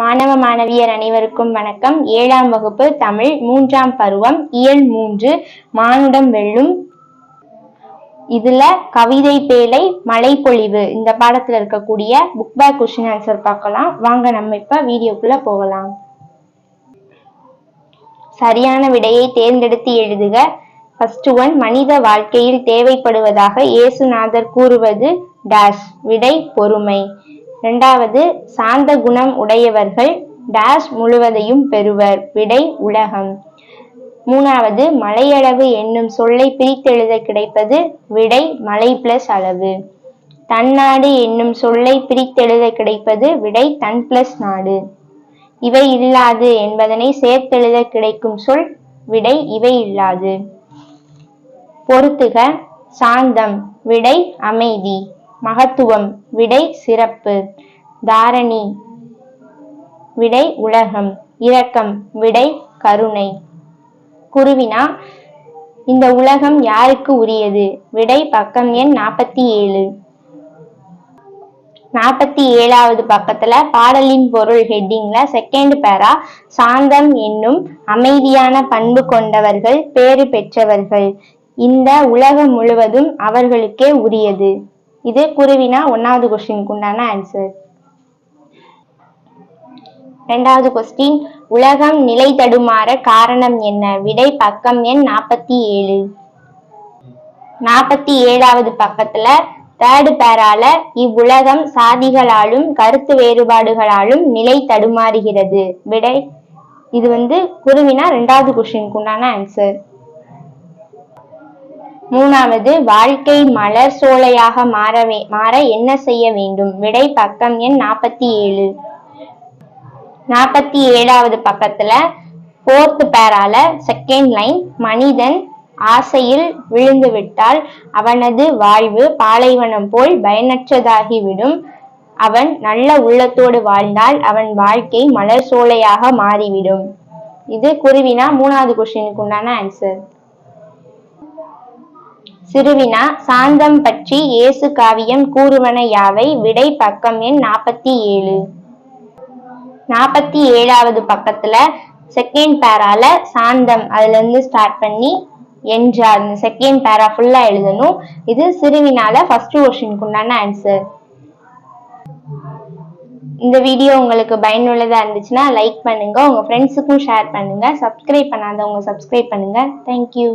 மாணவ மாணவியர் அனைவருக்கும் வணக்கம். ஏழாம் வகுப்பு தமிழ் மூன்றாம் பருவம் இயல் மூன்று மானுடம் வெல்லும். இதுல கவிதை பேலை மழை பொழிவு இந்த பாடத்துல இருக்கக்கூடிய புக் பேக் கொஸ்டின் ஆன்சர் பார்க்கலாம். வாங்க நம்ம இப்ப வீடியோக்குள்ள போகலாம். சரியான விடையை தேர்ந்தெடுத்து எழுதுக. ஃபர்ஸ்ட் ஒன் மனித வாழ்க்கையில் தேவைப்படுவதாக இயேசுநாதர் கூறுவது டேஷ் விடை பொறுமை. இரண்டாவது சாந்த குணம் உடையவர்கள் டேஷ் முழுவதையும் பெறுவர். விடை உலகம். மூணாவது மலையளவு என்னும் சொல்லை பிரித்தெழுத கிடைப்பது விடை மலை பிளஸ் அளவு. தன்னாடு என்னும் சொல்லை பிரித்தெழுத கிடைப்பது விடை தன் பிளஸ் நாடு. இவை இல்லாது என்பதனை சேர்த்தெழுத கிடைக்கும் சொல் விடை இவை இல்லாது. பொறுத்துக சாந்தம். விடை அமைதி. மகத்துவம் விடை சிறப்பு. தாரணி விடை உலகம். இரக்கம் விடை கருணை. குருவினா இந்த உலகம் யாருக்கு உரியது? விடை பக்கம் எண் நாற்பத்தி ஏழு. நாற்பத்தி ஏழாவது பக்கத்துல பாடலின் பொருள் ஹெட்டிங்ல செகண்ட் பேரா சாந்தம் என்னும் அமைதியான பண்பு கொண்டவர்கள் பேறு பெற்றவர்கள். இந்த உலகம் முழுவதும் அவர்களுக்கே உரியது. இது குருவினா ஒன்னாவது கொஸ்டினுக்கு உண்டான ஆன்சர் ரெண்டாவது கொஸ்டின் உலகம் நிலை தடுமாற காரணம் என்ன? விடை பக்கம் எண் நாற்பத்தி ஏழு. நாற்பத்தி ஏழாவது பக்கத்துல தேர்டு பேரால இவ்வுலகம் சாதிகளாலும் கருத்து வேறுபாடுகளாலும் நிலை தடுமாறுகிறது. விடை இது வந்து குருவினா ரெண்டாவது கொஸ்டினுக்கு உண்டான ஆன்சர் மூணாவது வாழ்க்கை மலர் சோலையாக மாறவே மாற என்ன செய்ய வேண்டும்? விடை பக்கம் எண் நாற்பத்தி ஏழு. நாற்பத்தி ஏழாவது பக்கத்துல ஃபோர்த் பேரால செகண்ட் லைன் மனிதன் ஆசையில் விழுந்து விட்டால் அவனது வாழ்வு பாலைவனம் போல் பயனற்றதாகிவிடும். அவன் நல்ல உள்ளத்தோடு வாழ்ந்தால் அவன் வாழ்க்கை மலர் சோலையாக மாறிவிடும். இது குருவினா மூணாவது கொஸ்டினுக்கு உண்டான ஆன்சர் சிறுவினா சாந்தம் பற்றி இயேசு காவியம் கூறுவன யாவை? விடை பக்கம் எண் நாற்பத்தி ஏழு. நாற்பத்தி ஏழாவது பக்கத்துல செகண்ட் பேரால சாந்தம் அதுல இருந்து ஸ்டார்ட் பண்ணி என்றார் இந்த செகண்ட் பேரா ஃபுல்லா எழுதணும். இது சிறுவினால ஃபர்ஸ்ட் கொஸ்டினுக்கு உண்டான ஆன்சர் இந்த வீடியோ உங்களுக்கு பயனுள்ளதா இருந்துச்சுன்னா லைக் பண்ணுங்க. உங்க ஃப்ரெண்ட்ஸுக்கும் ஷேர் பண்ணுங்க. சப்ஸ்கிரைப் பண்ணாதவங்க சப்ஸ்கிரைப் பண்ணுங்க. தேங்க்யூ